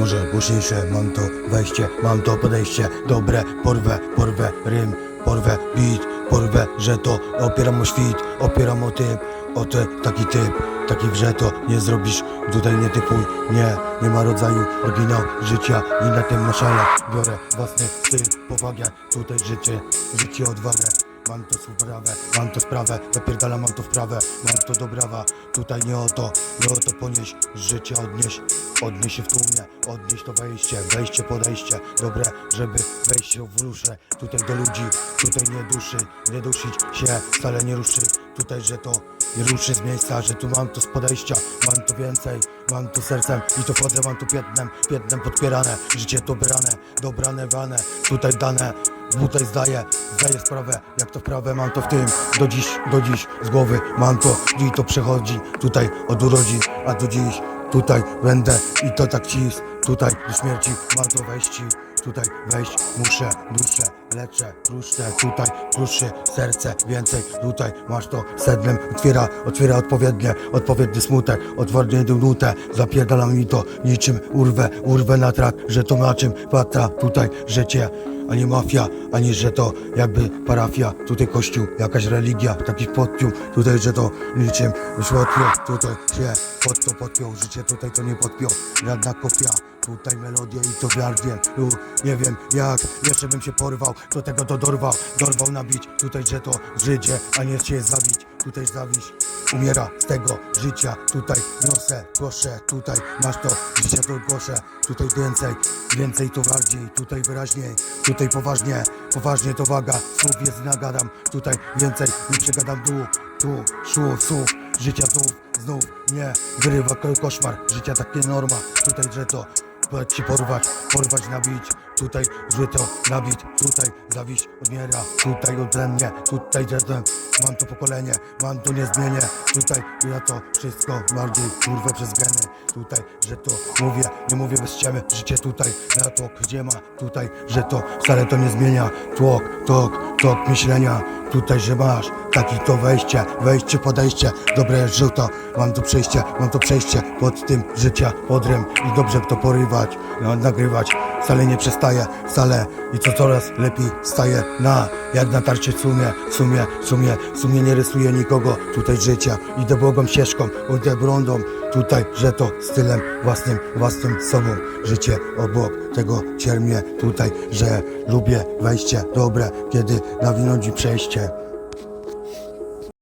może głośniejsze Mam to wejście, mam to podejście Dobre, porwę, porwę rym Porwę beat, porwę, że to Opieram o świt, opieram o tym O te, taki typ, taki wrze to Nie zrobisz, tutaj nie typuj Nie, nie ma rodzaju oryginał życia I na tym maszale biorę własny styl Powagę, tutaj życie, życie odwagę Mam to sprawę, mam to sprawę, zapierdalam, mam to wprawę, mam to do brawa. Tutaj nie o to, nie o to ponieść, życie odnieść, odnieść się w tłumie, odnieść to wejście, wejście, podejście, dobre, żeby wejść się w ruszę. Tutaj do ludzi, tutaj nie duszy, nie dusić się, wcale nie ruszy. Tutaj, że to nie ruszy z miejsca, że tu mam to z podejścia, mam to więcej, mam to sercem i to wchodzę, mam tu piętnem, piętnem podpierane, życie to brane, dobrane, wane, tutaj dane. Tutaj zdaję, zdaję sprawę, jak to wprawę mam to w tym. Do dziś, do dziś z głowy mam to. I to przechodzi Tutaj od urodzin, a do dziś Tutaj będę. I to tak cis Tutaj do śmierci mam to wejść Tutaj wejść muszę, duszę, leczę, kruszę Tutaj kruszy serce, więcej Tutaj masz to sednem, otwiera, otwiera odpowiednie Odpowiedni smutek, odpowiednią nutę. Zapierdalam mi to niczym urwę, urwę na trak Że to na czym patra tutaj życie. Ani mafia, ani że to jakby parafia, tutaj kościół, jakaś religia, taki podpił, tutaj że to niczym światło, tutaj się pod to podpiął, życie tutaj to nie podpiął, żadna kopia, tutaj melodia i to wiardzie, tu nie wiem jak, jeszcze bym się porwał, do tego to dorwał, dorwał nabić, tutaj że to życie, a nie się zabić, tutaj zawiść, umiera z tego życia, tutaj niosę, proszę, tutaj masz to, życia to głoszę, tutaj więcej, więcej to bardziej, tutaj wyraźniej, tutaj poważnie, poważnie to waga, słów jest nagadam, tutaj więcej, nie przegadam. Dół, tu, słów, słów, życia znów, znów, nie, wyrywa. Ko- koszmar, życia takie norma, tutaj, że to, Powiedz ci porwać, porwać, nabić. Tutaj to nabić, tutaj zawiść odmiera. Tutaj ode mnie, tutaj zatem Mam to pokolenie, mam to nie zmienię Tutaj ja to wszystko bardziej kurwę przez geny Tutaj, że to mówię, nie mówię bez ściemy Życie tutaj, na to gdzie ma Tutaj, że to wcale to nie zmienia. Tłok, tok, tok myślenia. Tutaj, że masz taki to wejście Wejście, podejście, dobre żółto Mam tu przejście, mam to przejście Pod tym życia, podrym. I dobrze to porywać, no, nagrywać Wcale nie przestaje, wcale. I to coraz lepiej staje na Jak na tarcie w sumie, sumie, sumie sumie nie rysuję nikogo. Tutaj życia, idę błogą ścieżką Idę brądą, tutaj, że to stylem własnym, własnym sobą. Życie obok tego ciermię Tutaj, że lubię wejście dobre Kiedy nawinąć przejście